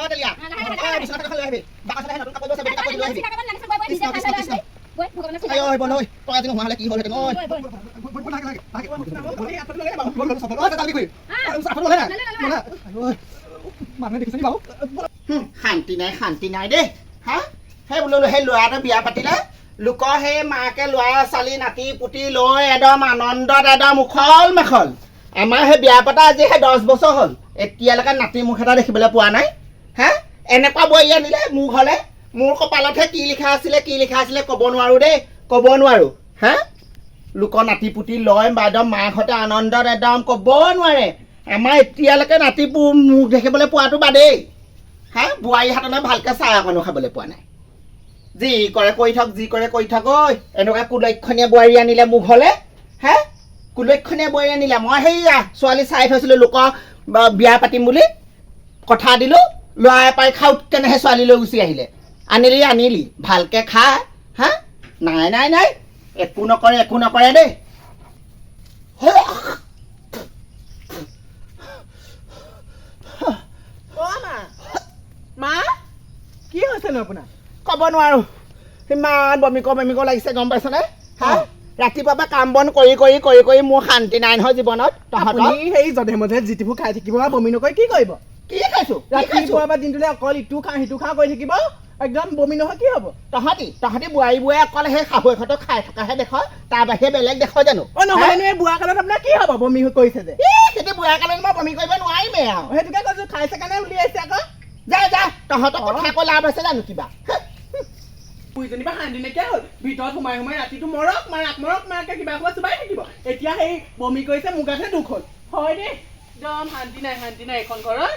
Oh, Delia. Oh, bisa kata kalau hebi. Bakal saya nak kapo dosa bagi kapo dulu hebi. Kis kis kis kis. Ayo, hei, boloi. Tolong tengok mahal lagi, boloi tengok. Boloi, boloi, lagi, lagi. Boloi, apa dulu lagi, bang? Boloi, boloi, boloi. Oh, tetapi kui. Ah, usah perlu lagi. Mana? Ayo. Mana dekat sini, bang? Hmm, hanti nai, hanti nai deh. Ha? Hei, boloi, hei, luar ada biar pati lah. লোকৰ সেই মাকে ল'ৰা ছোৱালী নাতি পুতি লৈ একদম আনন্দত একদম উখল মাখল আমাৰ সেই বিয়া পতা আজি সেই দহ বছৰ হ'ল এতিয়ালৈকে নাতি মুখ এটা দেখিবলৈ পোৱা নাই হে এনেকুৱা বোৱাৰী আনিলে মোৰ ঘৰলৈ মোৰ কপালতহে কি লিখা আছিলে কি লিখা আছিলে ক'ব নোৱাৰোঁ দেই ক'ব নোৱাৰোঁ হা লোকৰ নাতি পুতি লয় বা একদম মাকহঁতে আনন্দত একদম ক'ব নোৱাৰে আমাৰ এতিয়ালৈকে নাতি মুখ দেখিবলৈ পোৱাটো বাদেই হা বোৱাৰী ভালকৈ চাহ অকণো খাবলৈ পোৱা নাই যি কৰে কৰি থাক যি কৰে কৰি থাক ঐ এনেকুৱা কুলক্ষণীয়া বোৱাৰী আনিলে মোৰ ঘৰলৈ হে কুলক্ষণীয়া বোৱাৰী আনিলে মই সেই ছোৱালী চাই থৈছিলোঁ লোকৰ বিয়া পাতিম বুলি কথা দিলোঁ লৰাই পাৰি খাওঁ কেনেহে ছোৱালীলৈ গুচি আহিলে আনিলি আনিলি ভালকে খা হা নাই নাই নাই একো নকৰে একো নকৰে দেই মা কি হৈছেনো আপোনাৰ ক'ব নোৱাৰোঁ ইমান বমিক বমিক লাগিছে গম পাইছেনে হা ৰাতিপুৱাৰ পৰা কাম বন কৰি কৰি কৰি কৰি মোৰ শান্তি নাই নহয় জীৱনত তহঁতি সেই জধে মধে যিটিবোৰ খাই থাকিব বমি নকৰি কি কৰিব কি খাইছো ৰাতিপুৱা দিনটোলে অকল ইটো খাওঁ সিটো খাওঁ কৰি থাকিব একদম বমি নহয় কি হ'ব তহঁতি তহঁতি বোৱাৰী বোৱাই অকল সেই শাহুৱেকহঁতক খাই থকাহে দেখ তাৰ বাহিৰে বেলেগ দেখ জানো অ নহয় এই বুঢ়া কালত আপোনাৰ কি হ'ব বমি কৰিছে যে সেইটো বুঢ়া কালত মই বমি কৰিব নোৱাৰিমেই আৰু সেইটোকে কৈছো খাইছে কাৰণে উলিয়াইছে আকৌ যা যা তহঁতক কথা আকৌ লাভ আছে জানো কিবা দুইজনী পৰা সান্দি নাইকিয়া হ'ল ভিতৰত সোমাই সোমাই ৰাতিটো মৰক মাৰ আত্মৰক মাৰকে কিবা কিবা চুবাই থাকিব এতিয়া সেই বমি কৰিছে মোকাতহে দুখ হ'ল হয় দেই একদম সান্দি নাই সান্দি নাই এখন ঘৰত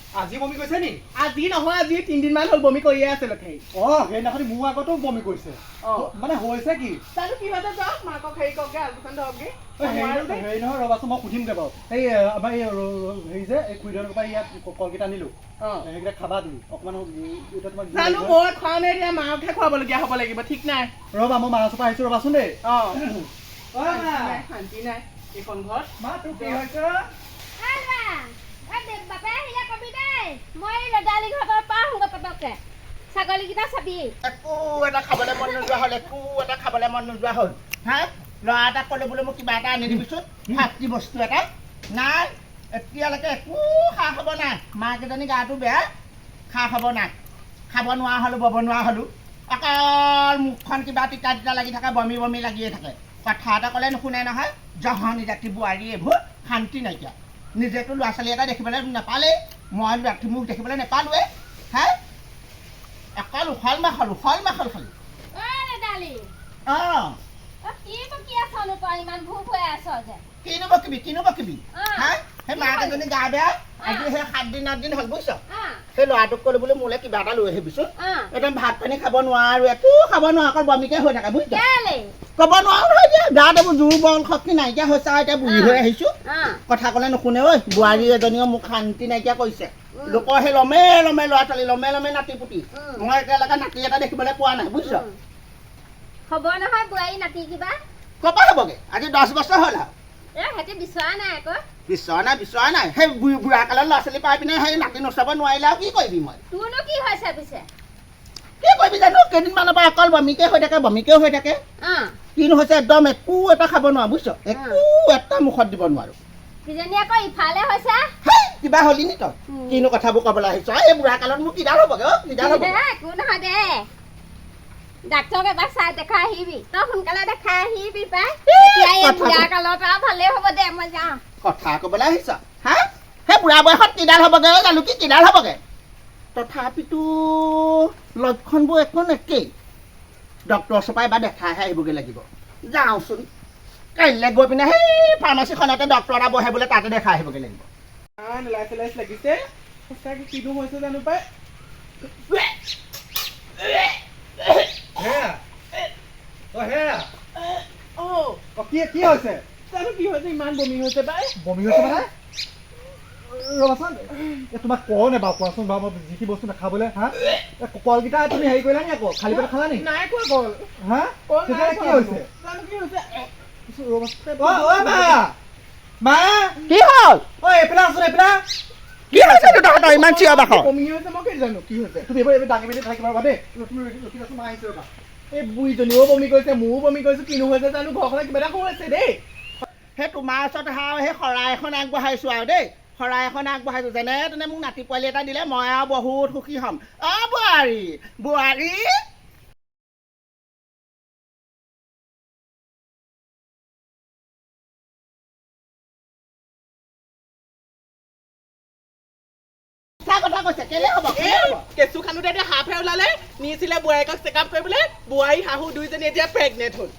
আজি বমি কৰিছে নি আজি নহয় আজি তিনিদিন মান হ'ল বমি কৰিয়ে আছে লক্ষাই অ সেইদিনাখন মোৰ আগতো বমি কৰিছে মানে হৈছে কি জানো কি হৈছে যাওক মাকক হেৰি কওকগে আলোচনা ধৰকগে হেৰি নহয় ৰ'বাচোন মই সুধিমগৈ বাৰু এই আমাৰ এই হেৰি যে এই খুৰীদানৰ পৰা ইয়াত কলকেইটা আনিলোঁ সেইকেইটা খাবা তুমি অকণমান জানো মই খোৱা নাই এতিয়া মাকহে খুৱাবলগীয়া হ'ব লাগিব ঠিক নাই ৰ'বা মই মাছৰ পৰা আহিছোঁ ৰ'বাচোন দেই অঁ শান্তি নাই এইখন ঘৰত মা তোৰ কি হৈছে মইলে ছাগলীকেইটা খাবলৈ মন নোযোৱা হ'ল একো এটা গাটো বেয়া খা খাব নাই খাব নোৱাৰা হলো ব'ব নোৱাৰা হ'লোঁ অকল মুখখন কিবা তিতা তিতা লাগি থাকে বমি বমি লাগিয়ে থাকে কথা এটা ক'লে নুশুনে নহয় জহনী জাতি বোৱাৰী এইবোৰ শান্তি নাইকিয়া নিজেতো ল'ৰা ছোৱালী এটা দেখিবলৈ নাপালেই মৰাণ ৰাতি মোক দেখিবলৈ নেপালোৱে হে অকল উখল মাখল উখল মাখল খালি অঁ কিনো বকিবি কিনো বকিবি হা সেই মাক এজনী গা বেয়া আজি সেই সাত দিন আঠ দিন হ'ল বুজিছ সেই ল'ৰাটোক ক'লো বোলো মোলৈ কিবা এটা লৈ আহিবিচোন একদম ভাত পানী খাব নোৱাৰো একো খাব নোৱাৰো অকল বমিকে হৈ থাকে বুজিছে ক'ব নোৱাৰো নহয় এতিয়া গাত এইবোৰ জোৰ বল শক্তি নাইকিয়া হৈছে আৰু এতিয়া হৈ আহিছো কথা ক'লে নুশুনে ঐ বোৱাৰী এজনীও মোক শান্তি নাইকিয়া কৰিছে লোকৰ সেই লমে লমে ল'ৰা ছোৱালী লমে লমে নাতি পুতি মই একেলগে নাতি এটা দেখিবলৈ পোৱা নাই বুজিছ হ'ব নহয় বোৱাৰী নাতি কিবা ক'ৰপৰা হ'বগৈ আজি দহ বছৰ হ'ল আৰু বিচৰা নাই আকৌ বিচৰা নাই বিচৰা নাই সেই বুঢ়ী বুঢ়া কালত ল'ৰা ছোৱালী পাই পিনে সেই নাতি নচাব নোৱাৰিলে আৰু কি কৰিবি মই তোৰনো কি হৈছে পিছে কি কৰিবি জানো কেইদিনমানৰ পৰা অকল বমিকে হৈ থাকে বমিকে হৈ থাকে কিনো হৈছে একদম একো এটা খাব নোৱাৰো বুজিছ একো এটা মুখত দিব নোৱাৰো কিজনী আকৌ ইফালে হৈছে কিবা হলি নি তই কিনো কথাবোৰ ক'বলৈ আহিছ এই বুঢ়া কালত মোৰ কিডাল হ'বগে অ' কিডাল হ'ব একো নহয় দে ডাক্তৰক এবাৰ চাই দেখাই আহিবি তই সোনকালে দেখাই আহিবি পাই কালত আৰু ভালেই হ'ব দে মই যাওঁ কথা ক'বলৈ আহিছ হা সেই বুঢ়া বয়সত কিডাল হ'বগৈ জানো কি কিডাল হ'বগৈ তথাপিতো লক্ষণবোৰ একো একেই ডক্টৰ ওচৰৰ পৰা এবাৰ দেখাইহে আহিবগৈ লাগিব যাওঁচোন কাইলৈ গৈ পিনে সেই ফাৰ্মাচীখনতে ডক্টৰ এটা বহে বোলে তাতে দেখাই আহিবগৈ লাগিব লাগিছে সঁচাকৈ কিনো হৈছে জানো পাই কি হৈছে আৰু কি হৈছে ইমান তোমাক কওঁ নে বাৰু কোৱাচোন বাৰু মই যিখিনি বস্তু নাখাবলৈ হা কলকেইটা তুমি হেৰি কৰিলা নি আকৌ খালি পেট খালা নি কি হৈছে কি হৈছে ইমান চিঞৰ মই কি জানো কি হৈছে তুমি এইবাৰ ডাঙি মেলি থাকিব পাবা তুমি ৰখি আছো মই বমি কৰিছে মোৰো বমি কৰিছে কিনো হৈছে জানো ঘৰখনত কিবা এটা হৈ আছে দেই সেই তোমাৰ ওচৰত আৰু সেই শৰাই এখন আগবঢ়াইছোঁ আৰু দেই শৰাই এখন আগবঢ়াইছোঁ যেনে তেনে মোক নাতি পোৱালি এটা দিলে মই আৰু বহুত সুখী হ'ম অ' বোৱাৰী বোৱাৰী কেঁচু খানুতে এতিয়া হাফহে ওলালে নিছিলে বোৱাৰীকক চেকআপ কৰিবলৈ বোৱাৰী শাহু দুইজনী এতিয়া প্ৰেগনেণ্ট হ'ল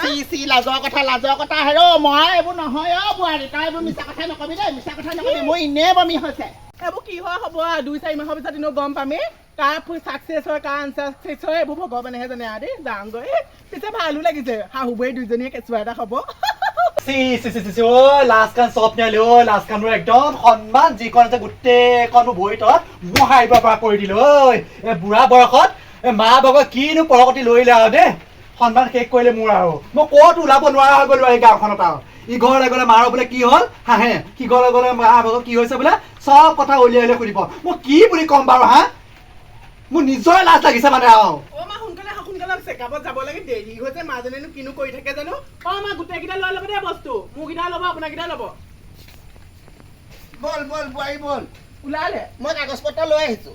চি চি লাজৰ কথা লাজৰ কথা হেৰ মই এইবোৰ নহয় অ' বোৱাৰী তাই এইবোৰ মিছা কথা নকবি দেই মিছা কথা নকবি মোৰ ইনেই বমি হৈছে এইবোৰ কি হয় হ'ব আৰু দুই চাৰি মাহৰ পিছত এনেও গম পামেই কাৰ ছাকচেছ হয় কাৰ আনচাকচেছ হয় এইবোৰ ভগৱানেহে জানে আৰু দেই যাওঁগৈ পিছে ভালো লাগিছে শাহুবৰী দুইজনীয়ে কেঁচুৱা এটা হ'ব মা বাবা কিনো পৰকতি লৈ লে আৰু দেই সন্ধান শেষ কৰিলে মোৰ আৰু মই ক'ত ওলাব নোৱাৰা হৈ গ'লো এই গাঁওখনত আৰু ইঘৰলৈ গ'লে মাৰ বোলে কি হ'ল হাঁহে সিঘৰলৈ গ'লে মাৰ ভাগৰ কি হৈছে বোলে চব কথা উলিয়াই উলিয়াই সুধিব মই কি বুলি ক'ম বাৰু হা মোৰ নিজৰে লাজ লাগিছে মানে আৰু চেকআপত যাব লাগে দেৰি হৈছে মাজনীনো কিনো কৰি থাকে জানো অ মা গোটেইকেইটা লৈ ল'ব দেই বস্তু মোৰকেইটা ল'ব আপোনাৰকেইটা ল'ব বল বল বোৱাৰী বল ওলালে মই কাগজ পত্ৰ লৈ আহিছোঁ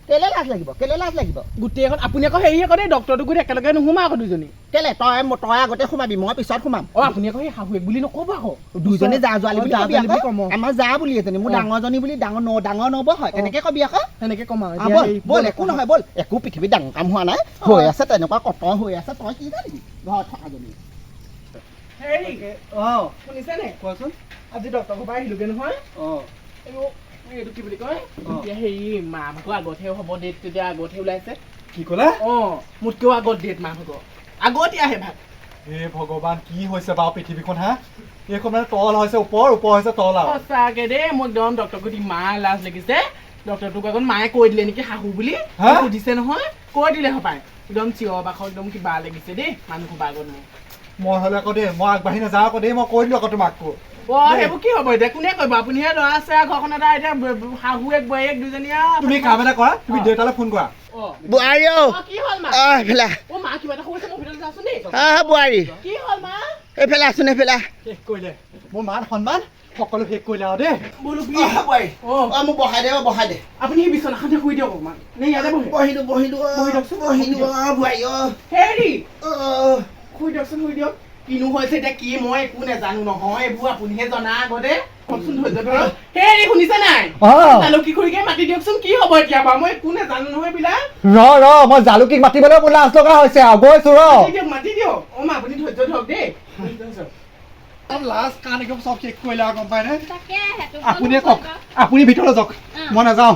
কেলৈ লাজ লাগিব কেলৈ লাজ লাগিব গোটেই এখন আপুনি আকৌ হেৰি আকৌ দেই ডক্তৰটো গৈ একেলগে নোসোমা আকৌ দুজনী কেলৈ তই তই আগতে সোমাবি মই পিছত সোমাম অঁ আপুনি আকৌ সেই শাহুৱেক বুলি নক'ব আকৌ দুজনী যা যোৱালি বুলি কবি আকৌ আমাৰ যা বুলি এজনী মোৰ ডাঙৰজনী বুলি ডাঙৰ ন ডাঙৰ নব হয় তেনেকৈ কবি আকৌ তেনেকৈ কম আৰু ব'ল ব'ল একো নহয় ব'ল একো পৃথিৱীত ডাঙৰ কাম হোৱা নাই হৈ আছে তেনেকুৱা কত হৈ আছে তই কি জানিবি ঘৰত থকাজনী হেৰি অঁ শুনিছেনে কোৱাচোন আজি ডক্তৰৰ পৰা আহিলোগৈ নহয় অঁ এইটো কি বুলি কয় এতিয়া হেৰি মামকো আগতহে হ'ব ডেট এতিয়া আগতহে ওলাইছে কি ক'লা অঁ মোতকৈও আগত ডেট মাম হ'ব আগতীয়াহে ভাত হে ভগৱান কি হৈছে বাৰু পৃথিৱীখন হা এইখন মানে তল হৈছে ওপৰ ওপৰ হৈছে তল আৰু সঁচাকৈ দেই মোক একদম ডক্টৰক সুধি মা লাজ লাগিছে ডক্টৰটোক আকৌ মায়ে কৈ দিলে নেকি শাহু বুলি সুধিছে নহয় কৈ দিলে হপাই একদম চিঞৰ বাখৰ একদম কিবা লাগিছে দেই মানুহ বাগত মই হ'লে আকৌ দেই মই আগবাঢ়ি নাযাওঁ আকৌ দেই মই কৈ দিলোঁ আকৌ তোমাকো তুমি কাম এটা কৰা তুমি দেউতালৈ ফোন কৰা বোৱাৰী বোৱাৰী এইফালে আছোন এইফালে মোৰ মাৰ সন্মান সকলো শেষ কৰিলে আৰু দেই মোক বহাই দে বহাই দে আপুনি সেই বিচনাখনতে শুই দিয়ক অকণমান নে ইয়াতে বহিলো বহিলো বহি দিয়কচোন বহিলো হেৰি শুই দিয়কচোন শুই দিয়ক কিনো হৈছে এতিয়া কি মই একো নাজানো নহয় এইবোৰ আপুনিহে জনা আগতে আপুনি ভিতৰত যাওক মই নাযাওঁ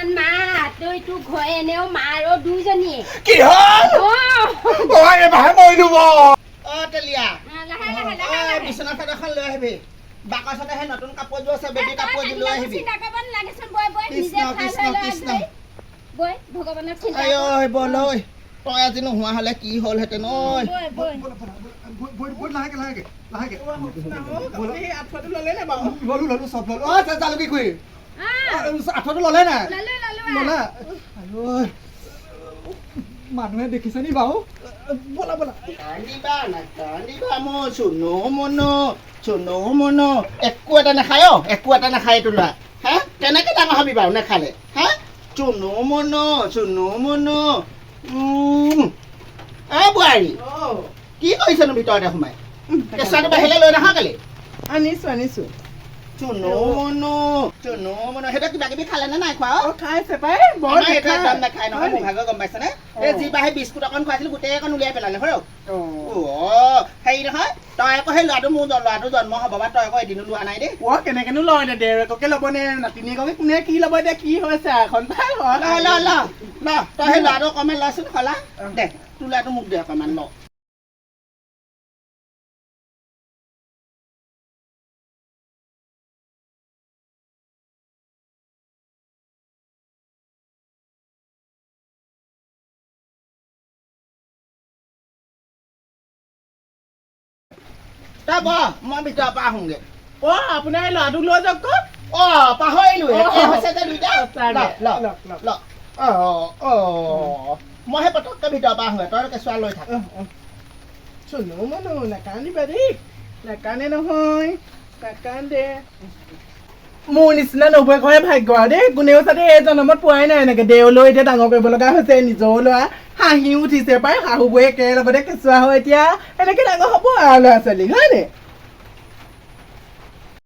এখন মাহ তই তোক হয় এনেও মা আৰু দুইজনী কি হল অ ভাই মা মই নুব অ তেলিয়া বিছনা চাদৰ এখন লৈ আহিবি বাকচতে হে নতুন কাপোৰ যোৱা আছে বেবী কাপোৰ যোৱা লৈ আহিবি চিন্তা কৰিব নালাগেচোন বয় বয় নিজে কৃষ্ণ কৃষ্ণ বয় ভগৱানক চিন্তা কৰ আয় বয় লৈ তই আজি নোহোৱা হলে কি হল হেতেন ঐ লাহেকে লাহেকে লাহেকে লাহেকে আঠৰটো ল'লে নাই মানুহে দেখিছে নি বাৰু বলা বলা কান্দিবা নাকান্দিবা ম চুনু মন চুনু মন একো এটা নাখায় অ একো এটা নাখায় এইটো ল'ৰা হা কেনেকৈ ডাঙৰ হ'বি বাৰু নেখালে হা চুনু মন চুনু মন এ বোৱাৰী কি কৰিছেনো ভিতৰতে সোমাই কেঁচাটো বাহিৰলৈ লৈ নাহা কালি আনিছোঁ আনিছোঁ বিস্কুট অকণ খুৱাইছিলো গোটেই উলিয়াই পেলালে হয় হেৰি নহয় তই আকৌ সেই ল'ৰাটো মোৰ ল'ৰাটো জন্ম হ'ব বা তই আকৌ এদিনো লোৱা নাই দেই অ' কেনেকেনো লয় দে দেউৰেককে ল'ব নে নাতিনীয়েককে কোনে কি ল'ব দে কি হৈছে এখন ল ল ল তই সেই ল'ৰাটো অকণমান লচোন খলা দে তোৰ মোক দে অকণমান ল তই বহ মই ভিতৰৰ পৰা আহোঁগে অ আপোনাৰ এই ল'ৰাটোক লৈ যাওক অ পাহৰিলোঁ হৈছে যে দুইটা মই সেই পটককৈ ভিতৰৰ পৰা আহোঁগে তই কেঁচুৱা লৈ থাক চুনো মনো নাকান্দিবা দেই নাকান্দে নহয় নাকান্দে মোৰ নিচিনা কৰে ভাগ্য আৰু দেই কোনেও চাদে এই জনমত পোৱাই নাই এনেকৈ দেউলৈ এতিয়া ডাঙৰ কৰিব লগা হৈছে নিজৰ ল'ৰা হাঁহি উঠিছে পাই শাহুবোৰে একেলগতে কেঁচুৱা হয় এতিয়া এনেকৈ ডাঙৰ হ'ব আৰু ল'ৰা ছোৱালী হয়নে